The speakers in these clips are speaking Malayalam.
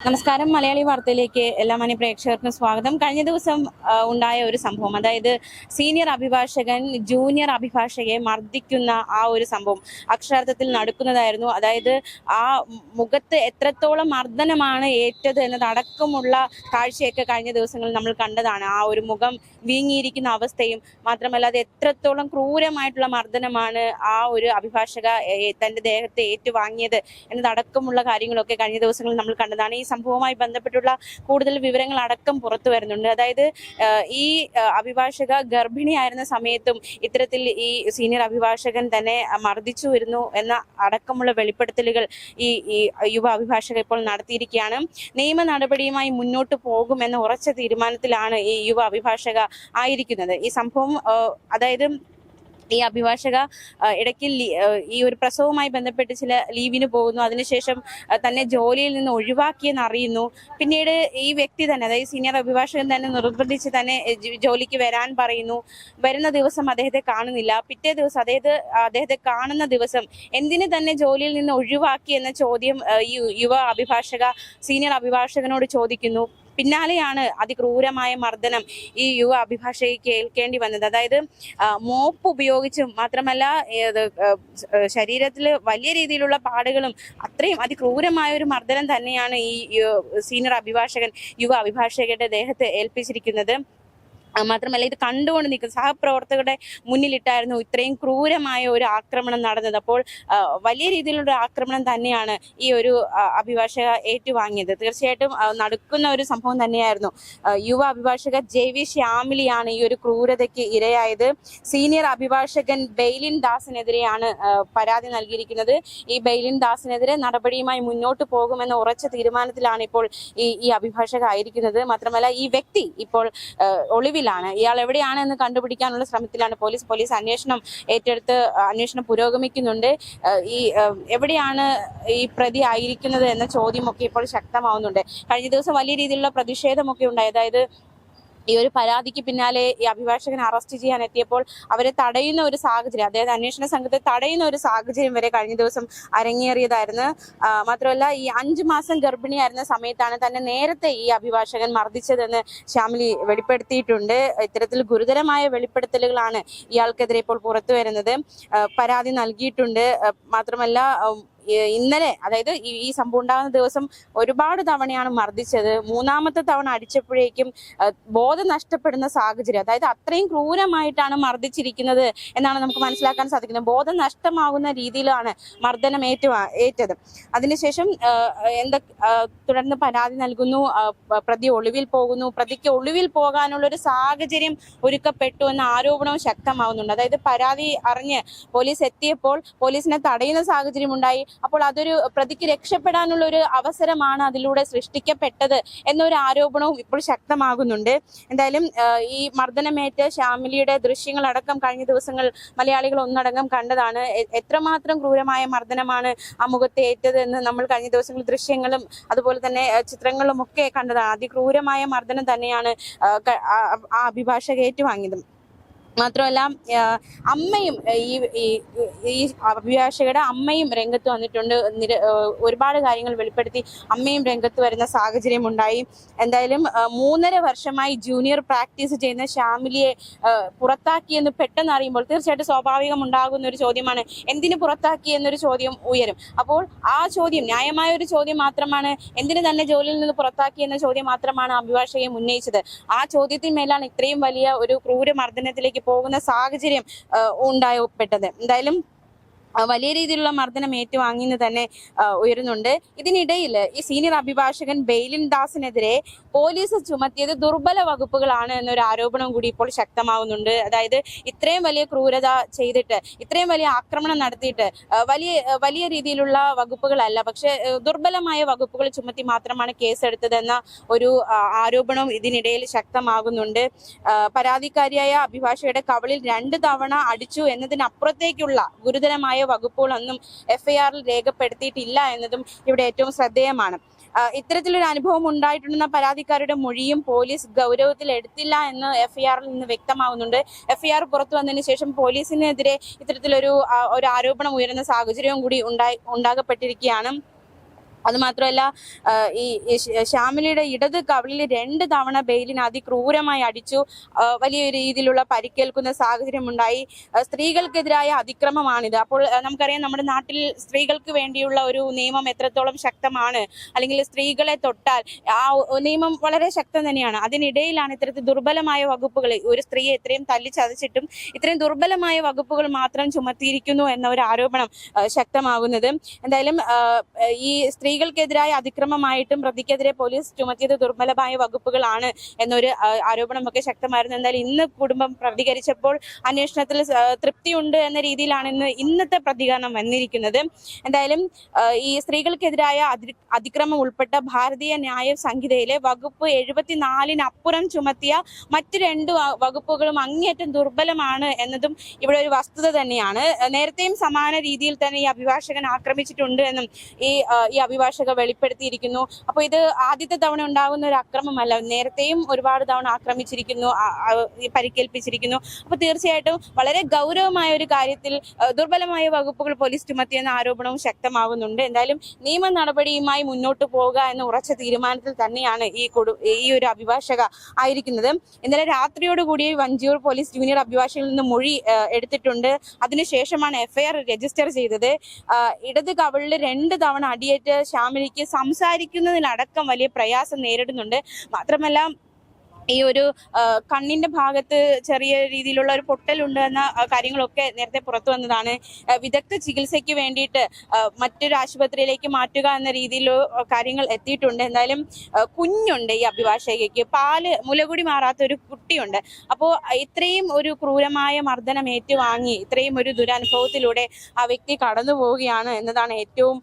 നമസ്കാരം. മലയാളി വാർത്തയിലേക്ക് എല്ലാ മാന്യ പ്രേക്ഷകർക്കും സ്വാഗതം. കഴിഞ്ഞ ദിവസം ഉണ്ടായ ഒരു സംഭവം അതായത് സീനിയർ അഭിഭാഷകൻ ജൂനിയർ അഭിഭാഷകയെ മർദ്ദിക്കുന്ന ആ ഒരു സംഭവം അക്ഷരാർത്ഥത്തിൽ നടക്കുന്നതായിരുന്നു. അതായത് ആ മുഖത്ത് എത്രത്തോളം മർദ്ദനമാണ് ഏറ്റത് എന്നതടക്കമുള്ള കാഴ്ചയൊക്കെ കഴിഞ്ഞ ദിവസങ്ങളിൽ നമ്മൾ കണ്ടതാണ്. ആ ഒരു മുഖം വീങ്ങിയിരിക്കുന്ന അവസ്ഥയും മാത്രമല്ല അത് എത്രത്തോളം ക്രൂരമായിട്ടുള്ള മർദ്ദനമാണ് ആ ഒരു അഭിഭാഷക തന്റെ ദേഹത്തെ ഏറ്റുവാങ്ങിയത് എന്നതടക്കമുള്ള കാര്യങ്ങളൊക്കെ കഴിഞ്ഞ ദിവസങ്ങളിൽ നമ്മൾ കണ്ടതാണ്. ഈ സംഭവവുമായി ബന്ധപ്പെട്ടുള്ള കൂടുതൽ വിവരങ്ങൾ അടക്കം പുറത്തു വരുന്നുണ്ട്. അതായത് ഈ അഭിഭാഷക ഗർഭിണിയായിരുന്ന സമയത്തും ഇത്തരത്തിൽ ഈ സീനിയർ അഭിഭാഷകൻ തന്നെ മർദ്ദിച്ചു വരുന്നു എന്ന അടക്കമുള്ള വെളിപ്പെടുത്തലുകൾ ഈ യുവ അഭിഭാഷക ഇപ്പോൾ നടത്തിയിരിക്കുകയാണ്. നിയമ നടപടിയുമായി മുന്നോട്ട് പോകുമെന്ന ഉറച്ച തീരുമാനത്തിലാണ് ഈ യുവ അഭിഭാഷക ആയിരിക്കുന്നത്. ഈ സംഭവം അതായത് ഈ അഭിഭാഷക ഇടയ്ക്ക് ഈ ഒരു പ്രസവവുമായി ബന്ധപ്പെട്ട് ചില ലീവിന് പോകുന്നു. അതിനുശേഷം തന്നെ ജോലിയിൽ നിന്ന് ഒഴിവാക്കിയെന്ന് അറിയുന്നു. പിന്നീട് ഈ വ്യക്തി തന്നെ അതായത് സീനിയർ അഭിഭാഷകൻ തന്നെ നിർബന്ധിച്ച് തന്നെ ജോലിക്ക് വരാൻ പറയുന്നു. വരുന്ന ദിവസം അദ്ദേഹത്തെ കാണുന്നില്ല. പിറ്റേ ദിവസം അദ്ദേഹത്തെ അദ്ദേഹത്തെ കാണുന്ന ദിവസം എന്തിനു തന്നെ ജോലിയിൽ നിന്ന് ഒഴിവാക്കി എന്ന ചോദ്യം ഈ യുവ അഭിഭാഷക സീനിയർ അഭിഭാഷകനോട് ചോദിക്കുന്നു. പിന്നാലെയാണ് അതിക്രൂരമായ മർദ്ദനം ഈ യുവ അഭിഭാഷകയ്ക്ക് കേൾക്കേണ്ടി വന്നത്. അതായത് മോപ്പ് ഉപയോഗിച്ചും മാത്രമല്ല ശരീരത്തിൽ വലിയ രീതിയിലുള്ള പാടുകളും അത്രയും അതിക്രൂരമായ ഒരു മർദ്ദനം തന്നെയാണ് ഈ സീനിയർ അഭിഭാഷകൻ യുവ അഭിഭാഷകയുടെ ദേഹത്ത് ഏൽപ്പിച്ചിരിക്കുന്നത്. മാത്രമല്ല ഇത് കണ്ടുകൊണ്ട് നിൽക്കുന്ന സഹപ്രവർത്തകരുടെ മുന്നിലിട്ടായിരുന്നു ഇത്രയും ക്രൂരമായ ഒരു ആക്രമണം നടന്നത്. അപ്പോൾ വലിയ രീതിയിലുള്ള ആക്രമണം തന്നെയാണ് ഈ ഒരു അഭിഭാഷക ഏറ്റുവാങ്ങിയത്. തീർച്ചയായിട്ടും നടക്കുന്ന ഒരു സംഭവം തന്നെയായിരുന്നു. യുവ അഭിഭാഷക ജെ വി ശ്യാമിലിയാണ് ഈ ഒരു ക്രൂരതയ്ക്ക് ഇരയായത്. സീനിയർ അഭിഭാഷകൻ ബെയ്ലിൻ ദാസിനെതിരെയാണ് പരാതി നൽകിയിരിക്കുന്നത്. ഈ ബെയ്ലിൻ ദാസിനെതിരെ നടപടിയുമായി മുന്നോട്ട് പോകുമെന്ന ഉറച്ച തീരുമാനത്തിലാണ് ഇപ്പോൾ ഈ ഈ അഭിഭാഷക ആയിരിക്കുന്നത്. മാത്രമല്ല ഈ വ്യക്തി ഇപ്പോൾ ആ, ഒളിവിലാണ് ഇയാൾ എവിടെയാണ് എന്ന് കണ്ടുപിടിക്കാനുള്ള ശ്രമത്തിലാണ് പോലീസ്. പോലീസ് അന്വേഷണം ഏറ്റെടുത്ത് അന്വേഷണം പുരോഗമിക്കുന്നുണ്ട്. ഈ എവിടെയാണ് ഈ പ്രതി ആയിരിക്കുന്നത് എന്ന ചോദ്യമൊക്കെ ഇപ്പോൾ ശക്തമാവുന്നുണ്ട്. കഴിഞ്ഞ ദിവസം വലിയ രീതിയിലുള്ള പ്രതിഷേധമൊക്കെ ഉണ്ടായി. അതായത് ഈ ഒരു പരാതിക്ക് പിന്നാലെ ഈ അഭിഭാഷകൻ അറസ്റ്റ് ചെയ്യാൻ എത്തിയപ്പോൾ അവരെ തടയുന്ന ഒരു സാഹചര്യം അതായത് അന്വേഷണ സംഘത്തെ തടയുന്ന ഒരു സാഹചര്യം വരെ കഴിഞ്ഞ ദിവസം അരങ്ങേറിയതായിരുന്നു. മാത്രമല്ല ഈ അഞ്ചു മാസം ഗർഭിണിയായിരുന്ന സമയത്താണ് തന്നെ നേരത്തെ ഈ അഭിഭാഷകൻ മർദ്ദിച്ചതെന്ന് ശ്യാമിലി വെളിപ്പെടുത്തിയിട്ടുണ്ട്. ഇത്തരത്തിൽ ഗുരുതരമായ വെളിപ്പെടുത്തലുകളാണ് ഇയാൾക്കെതിരെ ഇപ്പോൾ പുറത്തു വരുന്നത് പരാതി നൽകിയിട്ടുണ്ട്. മാത്രമല്ല ഇന്നലെ അതായത് ഈ സംഭവം ഉണ്ടാകുന്ന ദിവസം ഒരുപാട് തവണയാണ് മർദ്ദിച്ചത്. മൂന്നാമത്തെ തവണ അടിച്ചപ്പോഴേക്കും ബോധം നഷ്ടപ്പെടുന്ന സാഹചര്യം അതായത് അത്രയും ക്രൂരമായിട്ടാണ് മർദ്ദിച്ചിരിക്കുന്നത് എന്നാണ് നമുക്ക് മനസ്സിലാക്കാൻ സാധിക്കുന്നത്. ബോധം നഷ്ടമാകുന്ന രീതിയിലാണ് മർദ്ദനം ഏറ്റു ഏറ്റത്. അതിനുശേഷം എന്തൊക്കെ എന്താ തുടർന്ന് പരാതി നൽകുന്നു. പ്രതി ഒളിവിൽ പോകുന്നു. പ്രതിക്ക് ഒളിവിൽ പോകാനുള്ള ഒരു സാഹചര്യം ഒരുക്കപ്പെട്ടു എന്ന ആരോപണവും ശക്തമാവുന്നുണ്ട്. അതായത് പരാതി അറിഞ്ഞ് പോലീസ് എത്തിയപ്പോൾ പോലീസിനെ തടയുന്ന സാഹചര്യം ഉണ്ടായി അപ്പോൾ അതൊരു പ്രതിക്ക് രക്ഷപ്പെടാനുള്ള ഒരു അവസരമാണ് അതിലൂടെ സൃഷ്ടിക്കപ്പെട്ടത് എന്നൊരു ആരോപണവും ഇപ്പോൾ ശക്തമാകുന്നുണ്ട്. എന്തായാലും ഈ മർദ്ദനമേറ്റ ശ്യാമിലിയുടെ ദൃശ്യങ്ങളടക്കം കഴിഞ്ഞ ദിവസങ്ങൾ മലയാളികൾ ഒന്നടങ്കം കണ്ടതാണ്. എത്രമാത്രം ക്രൂരമായ മർദ്ദനമാണ് ആ മുഖത്ത് ഏറ്റത് എന്ന് നമ്മൾ കഴിഞ്ഞ ദിവസങ്ങളിൽ ദൃശ്യങ്ങളും അതുപോലെ തന്നെ ചിത്രങ്ങളും ഒക്കെ കണ്ടതാണ്. അതിക്രൂരമായ മർദ്ദനം തന്നെയാണ് ആ അഭിഭാഷക ഏറ്റുവാങ്ങിയത്. മാത്രമല്ല അമ്മയും ഈ ഈ- അഭിഭാഷകയുടെ അമ്മയും രംഗത്ത് വന്നിട്ടുണ്ട്. ഒരുപാട് കാര്യങ്ങൾ വെളിപ്പെടുത്തി അമ്മയും രംഗത്ത് വരുന്ന സാഹചര്യം ഉണ്ടായി. എന്തായാലും മൂന്നര വർഷമായി ജൂനിയർ പ്രാക്ടീസ് ചെയ്യുന്ന ഷാമിലിയെ പുറത്താക്കിയെന്ന് പെട്ടെന്ന് അറിയുമ്പോൾ തീർച്ചയായിട്ടും സ്വാഭാവികം ഉണ്ടാകുന്ന ഒരു ചോദ്യമാണ് എന്തിനു പുറത്താക്കി എന്നൊരു ചോദ്യം ഉയരും. അപ്പോൾ ആ ചോദ്യം ന്യായമായ ഒരു ചോദ്യം മാത്രമാണ് എന്തിനു തന്നെ ജോലിയിൽ നിന്ന് പുറത്താക്കി എന്ന ചോദ്യം മാത്രമാണ് അഭിഭാഷകയെ ഉന്നയിച്ചത്. ആ ചോദ്യത്തിന് മേലാണ് ഇത്രയും വലിയ ഒരു ക്രൂരമർദ്ദനത്തിലേക്ക് പോകുന്ന സാഹചര്യം ഉണ്ടായപ്പെട്ടത് എന്തായാലും വലിയ രീതിയിലുള്ള മർദ്ദനം ഏറ്റുവാങ്ങിയെന്ന് തന്നെ ഉയരുന്നുണ്ട്. ഇതിനിടയിൽ ഈ സീനിയർ അഭിഭാഷകൻ ബെയിലിൻ ദാസിനെതിരെ പോലീസ് ചുമത്തിയത് ദുർബല വകുപ്പുകളാണ് എന്നൊരു ആരോപണം കൂടി ഇപ്പോൾ ശക്തമാവുന്നുണ്ട്. അതായത് ഇത്രയും വലിയ ക്രൂരത ചെയ്തിട്ട് ഇത്രയും വലിയ ആക്രമണം നടത്തിയിട്ട് വലിയ വലിയ രീതിയിലുള്ള വകുപ്പുകളല്ല പക്ഷെ ദുർബലമായ വകുപ്പുകൾ ചുമത്തി മാത്രമാണ് കേസെടുത്തതെന്ന ഒരു ആരോപണം ഇതിനിടയിൽ ശക്തമാകുന്നുണ്ട്. പരാതിക്കാരിയായ അഭിഭാഷകയുടെ കവളിൽ രണ്ട് തവണ അടിച്ചു എന്നതിനപ്പുറത്തേക്കുള്ള ഗുരുതരമായ വകുപ്പുകളൊന്നും എഫ്ഐആറിൽ രേഖപ്പെടുത്തിയിട്ടില്ല എന്നതും ഇവിടെ ഏറ്റവും ശ്രദ്ധേയമാണ്. ഇത്തരത്തിലൊരു അനുഭവം ഉണ്ടായിട്ടുണ്ടെന്ന പരാതിക്കാരുടെ മൊഴിയും പോലീസ് ഗൗരവത്തിൽ എടുത്തില്ല എന്ന് എഫ്ഐആറിൽ നിന്ന് വ്യക്തമാവുന്നുണ്ട്. എഫ്ഐആർ പുറത്തു വന്നതിന് ശേഷം പോലീസിനെതിരെ ഇത്തരത്തിലൊരു ഒരു ആരോപണം ഉയരുന്ന സാഹചര്യവും കൂടി ഉണ്ടായി ഉണ്ടാകപ്പെട്ടിരിക്കുകയാണ്. അതുമാത്രമല്ല മാത്രമല്ല ഈ ശ്യാമിലിയുടെ ഇടത് കവിളിൽ രണ്ട് തവണ ബെയിലിന് അതിക്രൂരമായി അടിച്ചു. വലിയ രീതിയിലുള്ള പരിക്കേൽക്കുന്ന സാഹചര്യം ഉണ്ടായി സ്ത്രീകൾക്കെതിരായ അതിക്രമമാണിത്. അപ്പോൾ നമുക്കറിയാം നമ്മുടെ നാട്ടിൽ സ്ത്രീകൾക്ക് വേണ്ടിയുള്ള ഒരു നിയമം എത്രത്തോളം ശക്തമാണ്. അല്ലെങ്കിൽ സ്ത്രീകളെ തൊട്ടാൽ ആ നിയമം വളരെ ശക്തം തന്നെയാണ്. അതിനിടയിലാണ് ഇത്തരത്തിൽ ദുർബലമായ വകുപ്പുകൾ ഒരു സ്ത്രീയെ ഇത്രയും തല്ലിച്ചതച്ചിട്ടും ഇത്രയും ദുർബലമായ വകുപ്പുകൾ മാത്രം ചുമത്തിയിരിക്കുന്നു എന്ന ഒരു ആരോപണം ശക്തമാകുന്നത്. എന്തായാലും ഈ ഈ സ്ത്രീകൾക്കെതിരായ അതിക്രമമായിട്ടും പ്രതിക്കെതിരെ പോലീസ് ചുമത്തിയത് ദുർബലമായ വകുപ്പുകളാണ് എന്നൊരു ആരോപണമൊക്കെ ശക്തമായിരുന്നു. എന്നാൽ ഇന്ന് കുടുംബം പ്രതികരിച്ചപ്പോൾ അന്വേഷണത്തിൽ തൃപ്തിയുണ്ട് എന്ന രീതിയിലാണ് ഇന്ന് ഇന്നത്തെ പ്രതികരണം വന്നിരിക്കുന്നത്. എന്തായാലും ഈ സ്ത്രീകൾക്കെതിരായ അതിക്രമം ഉൾപ്പെട്ട ഭാരതീയ ന്യായ സംഹിതയിലെ വകുപ്പ് എഴുപത്തിനാലിനപ്പുറം ചുമത്തിയ മറ്റു രണ്ട് വകുപ്പുകളും അങ്ങേയറ്റം ദുർബലമാണ് എന്നതും ഇവിടെ ഒരു വസ്തുത തന്നെയാണ്. നേരത്തെയും സമാന രീതിയിൽ തന്നെ ഈ അഭിഭാഷകൻ ആക്രമിച്ചിട്ടുണ്ട് എന്നും ഈ ഈ അഭിഭാഷക വെളിപ്പെടുത്തിയിരിക്കുന്നു. അപ്പോൾ ഇത് ആദ്യത്തെ തവണ ഉണ്ടാകുന്ന ഒരു അക്രമമല്ല. നേരത്തെയും ഒരുപാട് തവണ ആക്രമിച്ചിരിക്കുന്നു പരിക്കേൽപ്പിച്ചിരിക്കുന്നു. അപ്പോൾ തീർച്ചയായിട്ടും വളരെ ഗൗരവമായ ഒരു കാര്യത്തിൽ ദുർബലമായ വകുപ്പുകൾ പോലീസ് ചുമത്തിയെന്ന ആരോപണവും ശക്തമാകുന്നുണ്ട്. എന്തായാലും നിയമ നടപടിയുമായി മുന്നോട്ട് പോകുക എന്ന ഉറച്ച തീരുമാനത്തിൽ തന്നെയാണ് ഈ ഈ ഒരു അഭിഭാഷക ആയിരിക്കുന്നത്. ഇന്നലെ രാത്രിയോടുകൂടി വഞ്ചിയൂർ പോലീസ് ജൂനിയർ അഭിഭാഷകയിൽ നിന്ന് മൊഴി എടുത്തിട്ടുണ്ട്. അതിനുശേഷമാണ് എഫ്ഐആർ രജിസ്റ്റർ ചെയ്തത്. ഇടത് കവിളിൽ രണ്ട് തവണ അടിയേറ്റ് ശ്യാമിലിക്ക് സംസാരിക്കുന്നതിലടക്കം വലിയ പ്രയാസം നേരിടുന്നുണ്ട്. മാത്രമല്ല ഈ ഒരു കണ്ണിന്റെ ഭാഗത്ത് ചെറിയ രീതിയിലുള്ള ഒരു പൊട്ടലുണ്ട് എന്ന കാര്യങ്ങളൊക്കെ നേരത്തെ പുറത്തു വന്നതാണ്. വിദഗ്ധ ചികിത്സയ്ക്ക് വേണ്ടിയിട്ട് മറ്റൊരു ആശുപത്രിയിലേക്ക് മാറ്റുക എന്ന രീതിയിലോ കാര്യങ്ങൾ എത്തിയിട്ടുണ്ട്. എന്തായാലും കുഞ്ഞുണ്ട് ഈ അഭിഭാഷകയ്ക്ക്. പാൽ മുലകുടി മാറാത്ത ഒരു കുട്ടിയുണ്ട്. അപ്പോൾ ഇത്രയും ഒരു ക്രൂരമായ മർദ്ദനം ഏറ്റുവാങ്ങി ഇത്രയും ഒരു ദുരനുഭവത്തിലൂടെ ആ വ്യക്തി കടന്നു പോവുകയാണ് എന്നതാണ് ഏറ്റവും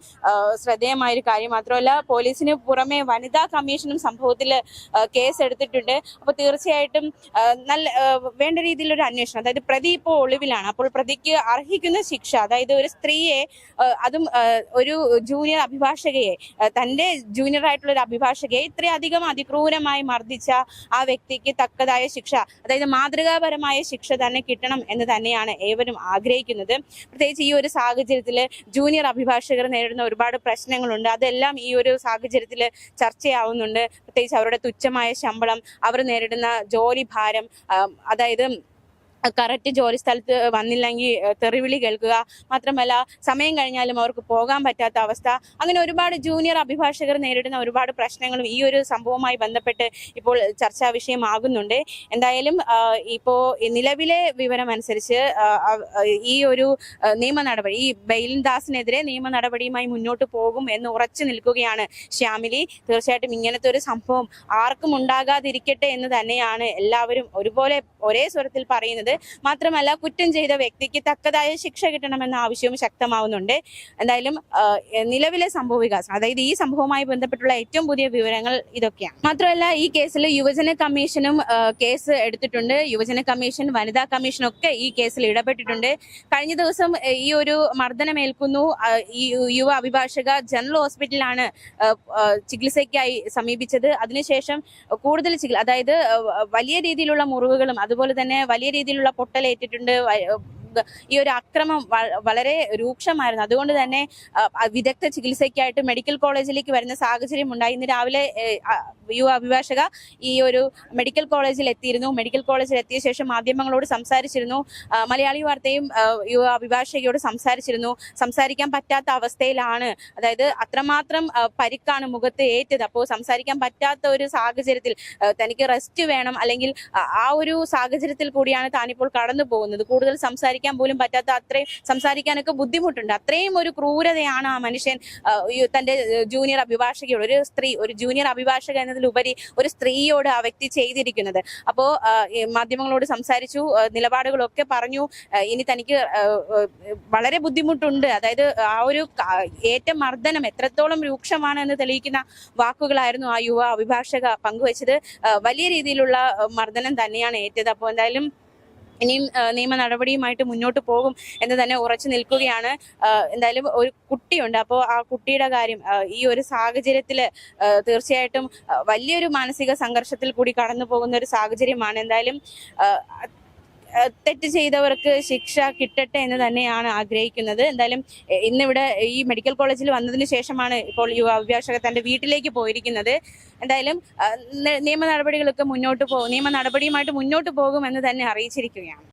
ശ്രദ്ധേയമായ ഒരു കാര്യം. മാത്രമല്ല പോലീസിന് പുറമെ വനിതാ കമ്മീഷനും സംഭവത്തിൽ കേസ് എടുത്തിട്ടുണ്ട് അപ്പോൾ തീർച്ചയായിട്ടും നല്ല വേണ്ട രീതിയിലൊരു അന്വേഷണം. അതായത് പ്രതി ഇപ്പോൾ ഒളിവിലാണ്. അപ്പോൾ പ്രതിക്ക് അർഹിക്കുന്ന ശിക്ഷ അതായത് ഒരു സ്ത്രീയെ അതും ഒരു ജൂനിയർ അഭിഭാഷകയെ തന്റെ ജൂനിയർ ആയിട്ടുള്ള ഒരു അഭിഭാഷകയെ ഇത്രയധികം അതിക്രൂരമായി മർദ്ദിച്ച ആ വ്യക്തിക്ക് തക്കതായ ശിക്ഷ അതായത് മാതൃകാപരമായ ശിക്ഷ തന്നെ കിട്ടണം എന്ന് തന്നെയാണ് ഏവരും ആഗ്രഹിക്കുന്നത്. പ്രത്യേകിച്ച് ഈ ഒരു സാഹചര്യത്തിൽ ജൂനിയർ അഭിഭാഷകർ നേരിടുന്ന ഒരുപാട് പ്രശ്നങ്ങളുണ്ട്. അതെല്ലാം ഈ ഒരു സാഹചര്യത്തിൽ ചർച്ചയാവുന്നുണ്ട്. പ്രത്യേകിച്ച് അവരുടെ തുച്ഛമായ ശമ്പളം അവർ നേരിടുന്ന ജോലി ഭാരം അതായത് കറക്റ്റ് ജോലി സ്ഥലത്ത് വന്നില്ലെങ്കിൽ തെറിവിളി കേൾക്കുക. മാത്രമല്ല സമയം കഴിഞ്ഞാലും അവർക്ക് പോകാൻ പറ്റാത്ത അവസ്ഥ. അങ്ങനെ ഒരുപാട് ജൂനിയർ അഭിഭാഷകർ നേരിടുന്ന ഒരുപാട് പ്രശ്നങ്ങളും ഈ ഒരു സംഭവവുമായി ബന്ധപ്പെട്ട് ഇപ്പോൾ ചർച്ചാ വിഷയമാകുന്നുണ്ട്. എന്തായാലും ഇപ്പോൾ നിലവിലെ വിവരം അനുസരിച്ച് ഈ ഒരു നിയമ നടപടി ഈ ബെയിൽദാസിനെതിരെ നിയമ നടപടിയുമായി മുന്നോട്ട് പോകും എന്ന് ഉറച്ചു നിൽക്കുകയാണ് ശ്യാമിലി. തീർച്ചയായിട്ടും ഇങ്ങനത്തെ ഒരു സംഭവം ആർക്കും ഉണ്ടാകാതിരിക്കട്ടെ എന്ന് തന്നെയാണ് എല്ലാവരും ഒരുപോലെ ഒരേ സ്വരത്തിൽ പറയുന്നത്. മാത്രമല്ല കുറ്റം ചെയ്ത വ്യക്തിക്ക് തക്കതായ ശിക്ഷ കിട്ടണമെന്ന ആവശ്യവും ശക്തമാവുന്നുണ്ട്. എന്തായാലും നിലവിലെ സംഭവ വികാസം അതായത് ഈ സംഭവവുമായി ബന്ധപ്പെട്ടുള്ള ഏറ്റവും പുതിയ വിവരങ്ങൾ ഇതൊക്കെയാണ്. മാത്രമല്ല ഈ കേസിൽ യുവജന കമ്മീഷനും കേസ് എടുത്തിട്ടുണ്ട്. യുവജന കമ്മീഷൻ വനിതാ കമ്മീഷനും ഒക്കെ ഈ കേസിൽ ഇടപെട്ടിട്ടുണ്ട്. കഴിഞ്ഞ ദിവസം ഈ ഒരു മർദ്ദനമേൽക്കുന്നു. ഈ യുവ അഭിഭാഷക ജനറൽ ഹോസ്പിറ്റലിലാണ് ചികിത്സയ്ക്കായി സമീപിച്ചത്. അതിനുശേഷം കൂടുതൽ ചികിത്സ അതായത് വലിയ രീതിയിലുള്ള മുറിവുകളും അതുപോലെ തന്നെ വലിയ രീതിയിലുള്ള പൊട്ടലേറ്റിട്ടുണ്ട് ഈ ഒരു അക്രമം വളരെ രൂക്ഷമായിരുന്നു. അതുകൊണ്ട് തന്നെ വിദഗ്ധ ചികിത്സയ്ക്കായിട്ട് മെഡിക്കൽ കോളേജിലേക്ക് വരുന്ന സാഹചര്യം ഉണ്ടായി. ഇന്ന് രാവിലെ യുവ അഭിഭാഷക ഈ ഒരു മെഡിക്കൽ കോളേജിൽ എത്തിയിരുന്നു. മെഡിക്കൽ കോളേജിൽ എത്തിയ ശേഷം മാധ്യമങ്ങളോട് സംസാരിച്ചിരുന്നു. മലയാളി വാർത്തയും യുവ അഭിഭാഷകയോട് സംസാരിച്ചിരുന്നു. സംസാരിക്കാൻ പറ്റാത്ത അവസ്ഥയിലാണ്. അതായത് അത്രമാത്രം പരിക്കാണ് മുഖത്ത് ഏറ്റത്. അപ്പോൾ സംസാരിക്കാൻ പറ്റാത്ത ഒരു സാഹചര്യത്തിൽ തനിക്ക് റെസ്റ്റ് വേണം. അല്ലെങ്കിൽ ആ ഒരു സാഹചര്യത്തിൽ കൂടിയാണ് താനിപ്പോൾ കടന്നു പോകുന്നത് കൂടുതൽ സംസാരിക്കാൻ പോലും പറ്റാത്ത അത്രയും സംസാരിക്കാനൊക്കെ ബുദ്ധിമുട്ടുണ്ട്. അത്രയും ഒരു ക്രൂരതയാണ് ആ മനുഷ്യൻ തന്റെ ജൂനിയർ അഭിഭാഷകയോട് ഒരു സ്ത്രീ ഒരു ജൂനിയർ അഭിഭാഷക എന്നതിലുപരി ഒരു സ്ത്രീയോട് ആ വ്യക്തി ചെയ്തിരിക്കുന്നത്. അപ്പോ മാധ്യമങ്ങളോട് സംസാരിച്ചു നിലപാടുകളൊക്കെ പറഞ്ഞു ഇനി തനിക്ക് വളരെ ബുദ്ധിമുട്ടുണ്ട്. അതായത് ആ ഒരു ഏറ്റ മർദ്ദനം എത്രത്തോളം രൂക്ഷമാണ് എന്ന് തെളിയിക്കുന്ന വാക്കുകളായിരുന്നു ആ യുവ അഭിഭാഷക പങ്കുവച്ചത്. വലിയ രീതിയിലുള്ള മർദ്ദനം തന്നെയാണ് ഏറ്റത്. അപ്പോൾ എന്തായാലും ഇനിയും നിയമ നടപടിയുമായിട്ട് മുന്നോട്ട് പോകും എന്ന് തന്നെ ഉറച്ചു നിൽക്കുകയാണ്. എന്തായാലും ഒരു കുട്ടിയുണ്ട്. അപ്പോൾ ആ കുട്ടിയുടെ കാര്യം ഈ ഒരു സാഹചര്യത്തിൽ തീർച്ചയായിട്ടും വലിയൊരു മാനസിക സംഘർഷത്തിൽ കൂടി കടന്നു പോകുന്ന ഒരു സാഹചര്യമാണ്. എന്തായാലും തെറ്റ് ചെയ്തവർക്ക് ശിക്ഷ കിട്ടട്ടെ എന്ന് തന്നെയാണ് ആഗ്രഹിക്കുന്നത്. എന്തായാലും ഇന്നിവിടെ ഈ മെഡിക്കൽ കോളേജിൽ വന്നതിന് ശേഷമാണ് ഇപ്പോൾ യുവ അഭിഭാഷക തന്റെ വീട്ടിലേക്ക് പോയിരിക്കുന്നത്. എന്തായാലും നിയമ നടപടികളൊക്കെ മുന്നോട്ട് പോകും നിയമ നടപടിയുമായിട്ട് മുന്നോട്ട് പോകുമെന്ന് തന്നെ അറിയിച്ചിരിക്കുകയാണ്.